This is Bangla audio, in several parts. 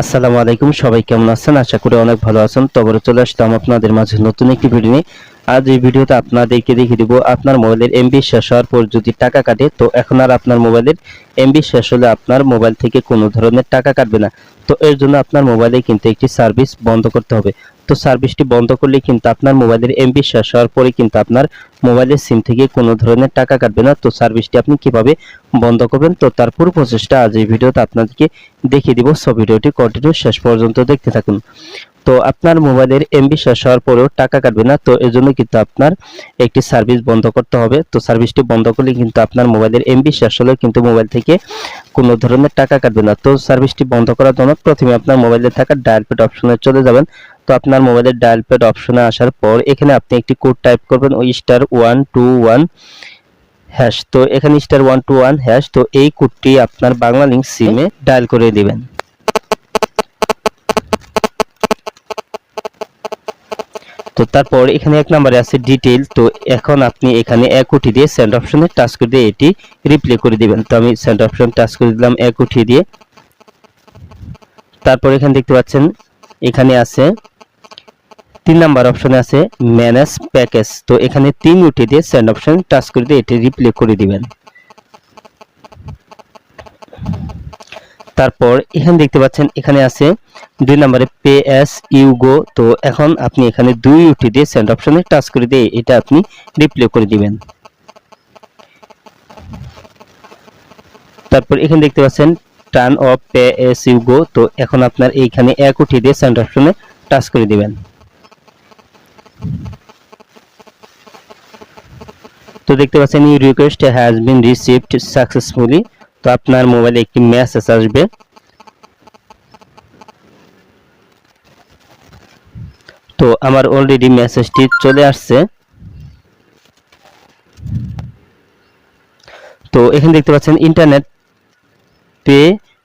আসসালামু আলাইকুম, সবাই কেমন আছেন? আশা করি অনেক ভালো আছেন। তবে চলে আসলাম আপনাদের মাঝে নতুন একটি ভিডিও নিয়ে। আজ এই ভিডিওতে আপনাদেরকে দেখিয়ে দিব আপনার মোবাইলের এমবি শেষ হওয়ার পর যদি টাকা কাটে, তো এখন আর আপনার মোবাইলের এমবি শেষ হলে আপনার মোবাইল থেকে কোনো ধরনের টাকা কাটবে না। তো এর জন্য আপনার মোবাইলে কিন্তু একটি সার্ভিস বন্ধ করতে হবে। তো সার্ভিসটি বন্ধ করলে কিন্তু আপনার মোবাইলের এমবি শেষ হওয়ার পরে কিন্তু আপনার মোবাইলের সিম থেকে কোনো ধরনের টাকা কাটবে না। তো সার্ভিসটি আপনি কীভাবে বন্ধ করবেন, তো তার পুরো প্রসেসটা আজ এই ভিডিওতে আপনাদেরকে দেখিয়ে দিব। সব ভিডিওটি কন্টিনিউ শেষ পর্যন্ত দেখতে থাকুন। তো আপনার মোবাইলের এমবি শেষ হওয়ার পরেও টাকা কাটবে না, তো এজন্য কিন্তু আপনার একটি সার্ভিস বন্ধ করতে হবে। তো সার্ভিসটি বন্ধ করলে কিন্তু আপনার মোবাইলের এমবি শেষ হলে কিন্তু মোবাইল থেকে কোনো ধরনের টাকা কাটবে না। তো সার্ভিসটি বন্ধ করার জন্য প্রথমে আপনার মোবাইলে থাকা ডায়াল প্যাড অপশনে চলে যাবেন। তো আপনার মোবাইলের ডায়াল প্যাড অপশনে আসার পর এখানে আপনি একটি কোড টাইপ করবেন, ওই star one two one hash তো এখানে star one two one hash তো এই কোডটি আপনার বাংলা লিঙ্ক সিমে ডায়াল করে দিবেন। তো তারপর এখানে এক নম্বরে আছে ডিটেইল তো এখন আপনি এখানে এক কোটি দিয়ে সেন্ড অপশনে টাচ করে দিয়ে এটি রিপ্লে করে দিবেন। তো আমি সেন্ড অপশন টাচ করে দিলাম এক কোটি দিয়ে। তারপর এখানে দেখতে পাচ্ছেন, এখানে আছে তিন নাম্বার অপশনে আছে ম্যানেজ প্যাকেজ তো এখানে তিন উঠে দিয়ে সেন্ড অপশন টাচ করে দিয়ে এটি রিপ্লে করে দিবেন। তারপর এখানে দেখতে পাচ্ছেন, এখানে আছে দুই নম্বরে পে এস ইউগো তো এখন আপনি এখানে দুই উঠে দিয়ে সেন্ড অপশনে টাচ করে দিয়ে এটা আপনি রিপ্লে করে দিবেন। তারপর এখানে দেখতে পাচ্ছেন turn off pay as you go তো এখন আপনার এইখানে এক উঠে দিয়ে সেন্ড অপশনে টাচ করে দিবেন। তো দেখতে পাচ্ছেন you request has been received successfully তো আপনার মোবাইলে একটি মেসেজ আসবে। তো আমার অলরেডি মেসেজটি চলে আসছে। তো এখানে দেখতে পাচ্ছেন ইন্টারনেট পে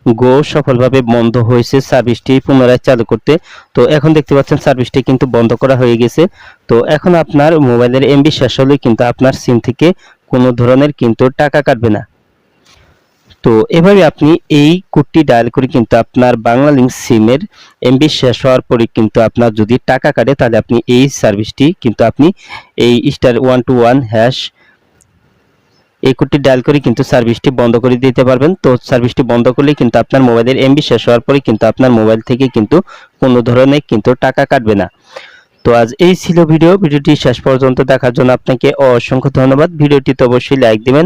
গো সফলভাবে বন্ধ হয়েছে সার্ভিসটি পুনরায় চালু করতে। তো এখন দেখতে পাচ্ছেন সার্ভিসটি কিন্তু বন্ধ করা হয়ে গেছে। তো এখন আপনার মোবাইলের এমবি শেষ হলে কিন্তু আপনার সিম থেকে কোনো ধরনের কিন্তু টাকা কাটবে না। তো এভাবে আপনি এই কোডটি ডায়াল করে কিন্তু আপনার বাংলা লিঙ্ক সিমের এমবি শেষ হওয়ার পরে কিন্তু আপনার যদি টাকা কাটে, তাহলে আপনি এই সার্ভিসটি কিন্তু আপনি এই star one two one hash এই কোডটি ডায়াল করে কিন্তু সার্ভিসটি বন্ধ করে দিতে পারবেন। তো সার্ভিসটি বন্ধ করলে কিন্তু আপনার মোবাইলের এমবি শেষ হওয়ার পরে কিন্তু আপনার মোবাইল থেকে কিন্তু কোনো ধরনের কিন্তু টাকা কাটবে না। তো আজ এই ছিল ভিডিও। ভিডিওটি শেষ পর্যন্ত দেখার জন্য আপনাকে অসংখ্য ধন্যবাদ। ভিডিওটি তো অবশ্যই লাইক দিবেন।